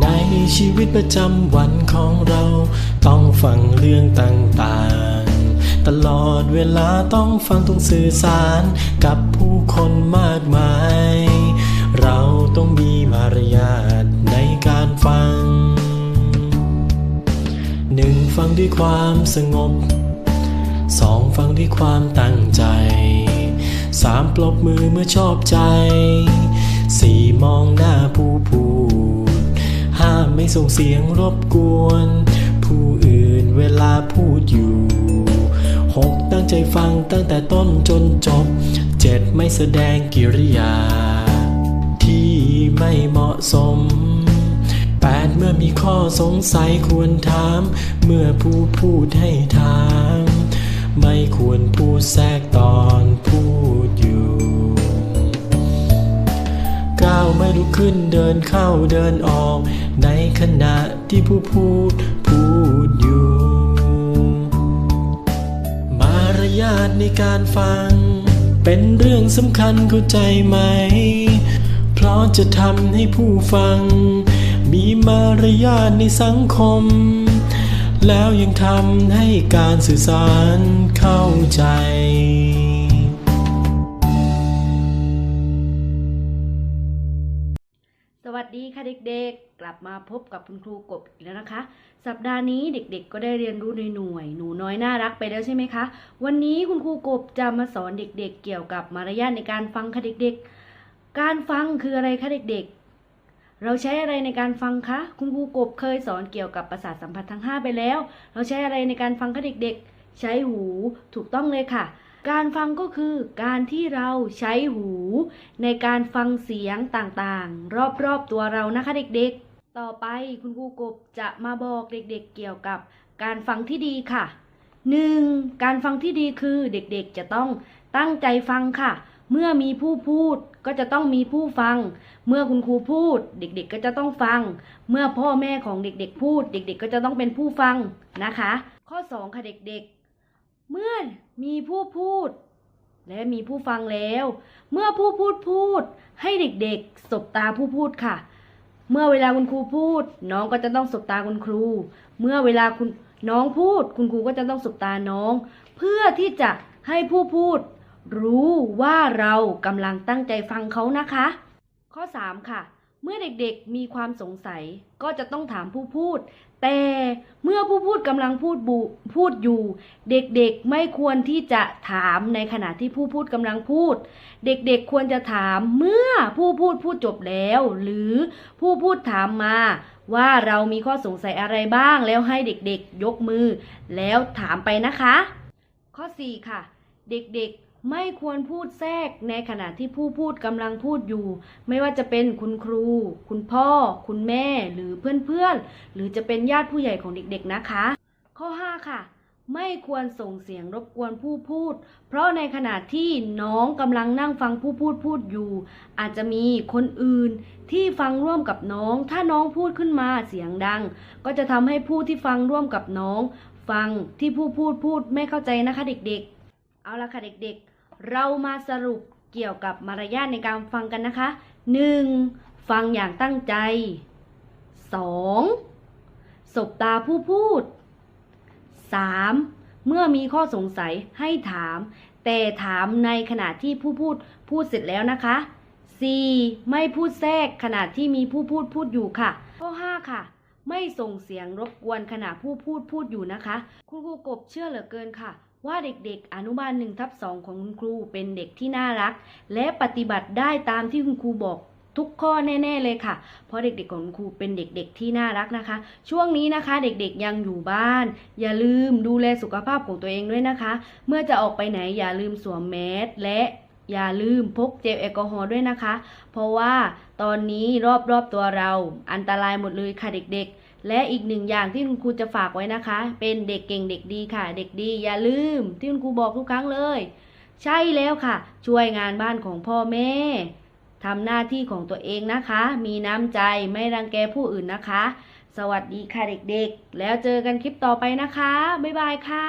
ในชีวิตประจำวันของเรา ต้องฟังเรื่องต่างๆ ตลอดเวลาต้องฟังต้องสื่อสารกับผู้คนมากมาย เราต้องมีมารยาทในการฟัง หนึ่งฟังด้วยความสงบสองฟังด้วยความตั้งใจสามปรบมือเมื่อชอบใจสี่มองหน้าผู้พูดห้าไม่ส่งเสียงรบกวน ผู้อื่นเวลาพูดอยู่หกตั้งใจฟังตั้งแต่ต้นจนจบเจ็ดไม่แสดงกิริยา ที่ไม่เหมาะสม แปดเมื่อมีข้อสงสัยควรถาม เมื่อผู้พูดให้ถาม ไม่ควรพูดแทรกตอนพูดอยู่ก้าวไม่ลุกขึ้นเดินเข้าเดินออก ในขณะที่ผู้พูดพูดอยู่ มารยาทในการฟัง เป็นเรื่องสำคัญเข้าใจไหม เพราะจะทำให้ผู้ฟัง มีมารยาทในสังคม แล้วยังทำให้การสื่อสารเข้าใจสวัสดีค่ะเด็กๆ กลับมาพบกับคุณครูกบอีกแล้วนะคะ สัปดาห์นี้เด็กๆ ก็ได้เรียนรู้ในหน่วยหนูน้อยน่ารักไปแล้วใช่ไหมคะ วันนี้คุณครูกบจะมาสอนเด็กๆ เกี่ยวกับมารยาทในการฟังค่ะเด็กๆ การฟังคืออะไรคะเด็กๆ เราใช้อะไรในการฟังคะ คุณครูกบเคยสอนเกี่ยวกับประสาทสัมผัสทั้ง 5 ไปแล้ว เราใช้อะไรในการฟังคะเด็กๆ ใช้หูถูกต้องเลยค่ะ การฟังก็คือการที่เราใช้หู ในการฟังเสียงต่างๆ รอบๆตัวเรานะคะเด็กๆ ต่อไปคุณครูกบจะมาบอกเด็กๆเกี่ยวกับการฟังที่ดีค่ะ 1. การฟังที่ดีคือเด็กๆจะต้องตั้งใจฟังค่ะ เมื่อมีผู้พูดก็จะต้องมีผู้ฟัง เมื่อคุณครูพูด เด็กๆก็จะต้องฟัง เมื่อพ่อแม่ของเด็กๆพูด เด็กๆก็จะต้องเป็นผู้ฟังนะคะ ข้อ 2 ค่ะเด็กๆ เมื่อมีผู้พูด และมีผู้ฟังแล้ว เมื่อผู้พูดพูด ให้เด็กๆสบตาผู้พูดค่ะ เมื่อเวลาคุณครูพูด น้องก็จะต้องสบตาคุณครู เมื่อเวลาคุณน้องพูด คุณครูก็จะต้องสบตาน้อง เพื่อที่จะให้ผู้พูด รู้ว่าเรากำลังตั้งใจฟังเขานะคะ ข้อ 3 ค่ะ เมื่อเด็กๆมีความสงสัยก็จะต้องถามผู้พูด แต่เมื่อผู้พูดกำลังพูดบุพูดอยู่ เด็กๆไม่ควรที่จะถามในขณะที่ผู้พูดกำลังพูด เด็กๆควรจะถามเมื่อผู้พูดพูดจบแล้ว หรือผู้พูดถามมาว่าเรามีข้อสงสัยอะไรบ้างแล้วให้เด็กๆ ยกมือ แล้วถามไปนะคะ ข้อ 4 ค่ะ เด็กๆ ไม่ควรพูดแทรกในขณะที่ผู้พูดกำลังพูดอยู่ ไม่ว่าจะเป็นคุณครู คุณพ่อ คุณแม่หรือเพื่อนๆ หรือจะเป็นญาติผู้ใหญ่ของเด็กๆนะคะ ข้อ 5 ค่ะ ไม่ควรส่งเสียงรบกวนผู้พูด เพราะในขณะที่น้องกำลังนั่งฟังผู้พูดพูดอยู่ อาจจะมีคนอื่นที่ฟังร่วมกับน้อง ถ้าน้องพูดขึ้นมาเสียงดัง ก็จะทำให้ผู้ที่ฟังร่วมกับน้อง ฟังที่ผู้พูดพูดไม่เข้าใจนะคะเด็กๆ เอาละค่ะเด็กๆ เรามาสรุปเกี่ยวกับมารยาทในการฟังกันนะคะ 1. ฟังอย่างตั้งใจ 2. สบตาผู้พูด 3. เมื่อมีข้อสงสัยให้ถาม แต่ถามในขณะที่ผู้พูดพูดเสร็จแล้วนะคะ 4. ไม่พูดแทรกขณะที่มีผู้พูดพูดอยู่ค่ะ ข้อ 5 ค่ะ ไม่ส่งเสียงรบกวนขณะผู้พูดพูดอยู่นะคะ คุณครูกบเชื่อเหลือเกินค่ะ ว่าเด็กๆ อนุบาล1ทับ2ของคุณครูเป็นเด็กที่น่ารัก และปฏิบัติได้ตามที่คุณครูบอกทุกข้อแน่ๆเลยค่ะ เพราะเด็กๆของคุณครูเป็นเด็กๆที่น่ารักนะคะ ช่วงนี้นะคะเด็กๆยังอยู่บ้าน อย่าลืมดูแลสุขภาพของตัวเองด้วยนะคะ เมื่อจะออกไปไหนอย่าลืมสวมแมสและอย่าลืมพกเจลแอลกอฮอล์ด้วยนะคะ เพราะว่าตอนนี้รอบๆตัวเราอันตรายหมดเลยค่ะเด็กๆ และอีกหนึ่งอย่างที่คุณครูจะฝากไว้นะคะ เป็นเด็กเก่งเด็กดีค่ะ เด็กดีอย่าลืม ที่คุณครูบอกทุกครั้งเลย ใช่แล้วค่ะ ช่วยงานบ้านของพ่อแม่ทำหน้าที่ของตัวเองนะคะ มีน้ำใจไม่รังแกผู้อื่นนะคะ สวัสดีค่ะเด็กๆ แล้วเจอกันคลิปต่อไปนะคะ บ๊ายบายค่ะ